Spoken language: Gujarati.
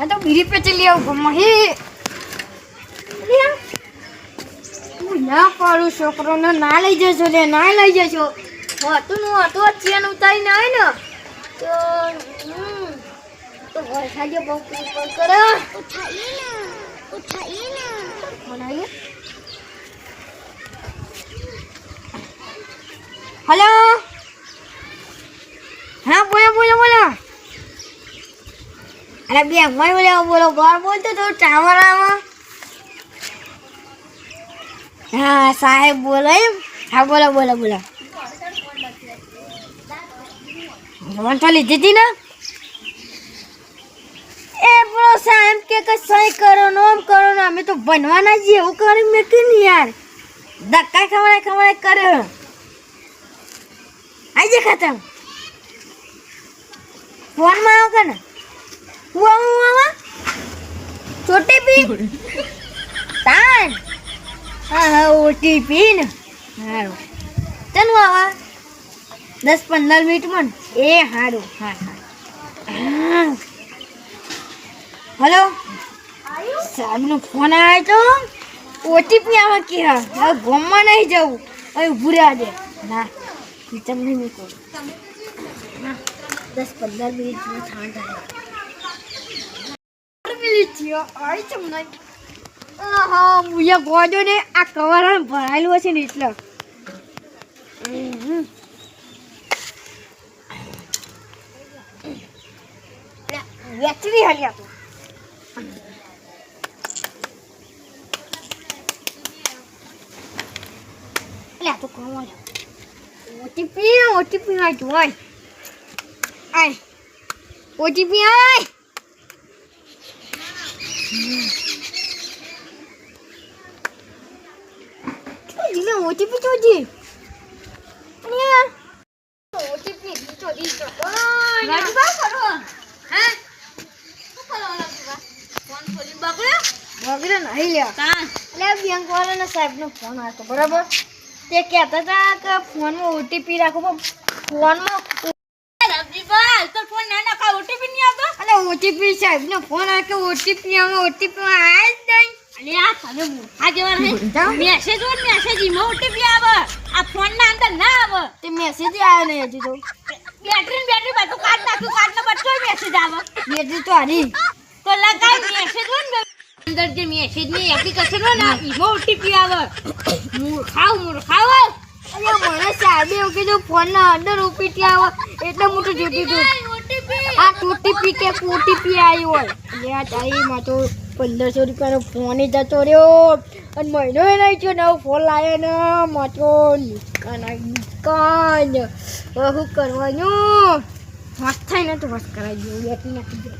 બીડી પે ચલી આવું ગમમાં હે ના પાડું છોકરોને, ના લઈ જશો લે, ના લઈ જશો હતું નું હતું ચેન ઉતારીને આવે ને, તો હલો? હા, બોલો બોલો બોલો. અરે બે મય બોલો બોલો બાર બોલતો તો ટાવર હા, સાહેબ બોલો એમ. હા, બોલો બોલો બોલો. તો લીધી હતી ને? એ બોલો સાહેબ કે કે સહી કરો નો આમ કરો ને અમે તો બનવાના છીએ, એવું કરી મેં કે નહીં યાર. ધક્કા ખવડાય ખવડાય કરે. આઈ જે ખતમ ફોનમાં આવો કે ને? હું આવું હું આવા છોટી પી તાન હા હા ઓટીપી ને સારું તનું આવા દસ પંદર મિનિટમાં ને? એ સારું હા હા હલો સાહેબનો ફોન આવ્યો તો ઓટીપી આવે કે હા હવે ગોમમાં નહીં જવું હવે ઊભું રહેવા દે ના વિચાર નહીં મેં કહું હા, દસ પંદર મિનિટ જેવું થાણ થાય મિનિટ થયો આવી છે મને. આહા મુયા ગોજો ને આ કવર ભરાયેલું હશે ને એટલે. વેચવી હાલ્યા આપો. લે તો કોણ ઓટીપી ઓટીપી આ જોઈ આય ઓટીપી આય. જીલે ઓટીપી ચોજી અને ઓટીપી ચોજી તો રાજબા કરો હે શું કરવાનો ફોન ખોલી બગડ્યો બગડ્યો નહીં લ્યો કાં એટલે બેંક વાળાના સાહેબનો ફોન આવ્યો બરાબર તે કહેતા હતા કે ફોનમાં ઓટીપી રાખો પણ ફોનમાં રબજીભાઈ તો ફોન ના નાખા ઓટીપી નહીં આવતો અને ઓટીપી સાહેબનો ફોન આવ્યો કે ઓટીપી આવે ઓટીપી આવે જ નહીં. અરે આ તમે મૂર્ખા જેવા નહીં. મેસેજ હોય મેસેજ ઈમાં ઓટીપી આવે. આ ફોનના અંદર ના આવે. તે મેસેજ આવ્યો નહીં હજી તો. બેટરી બેટરી બધું કાઢ નાખ્યું. બધો મેસેજ આવે. બેટરી તો હારી. તો લગાય મેસેજ હોય ને અંદર જે મેસેજની એપ્લિકેશન હોય ને ઓટીપી આવે. મૂર્ખાવ મૂર્ખાવ અરે મને સાહેબ એવું કીધું ફોનના અંદર ઓટીપી આવે. એટલે મોટું જોતી હતું આ ઓટીપી કે ઓટીપી આવ્યો હોય. એટલે તારી માં તો પંદરસો રૂપિયાનો ફોન જતો રહ્યો. અને મહિનો એ નહીં થયો નવો ફોન લાવ્યો ને. માતો નિકાન આવી નિકાન શું કરવાનું? હોશ થાય ને તો હોશ કરાવી દઉં. બેટરી નાખી દઉં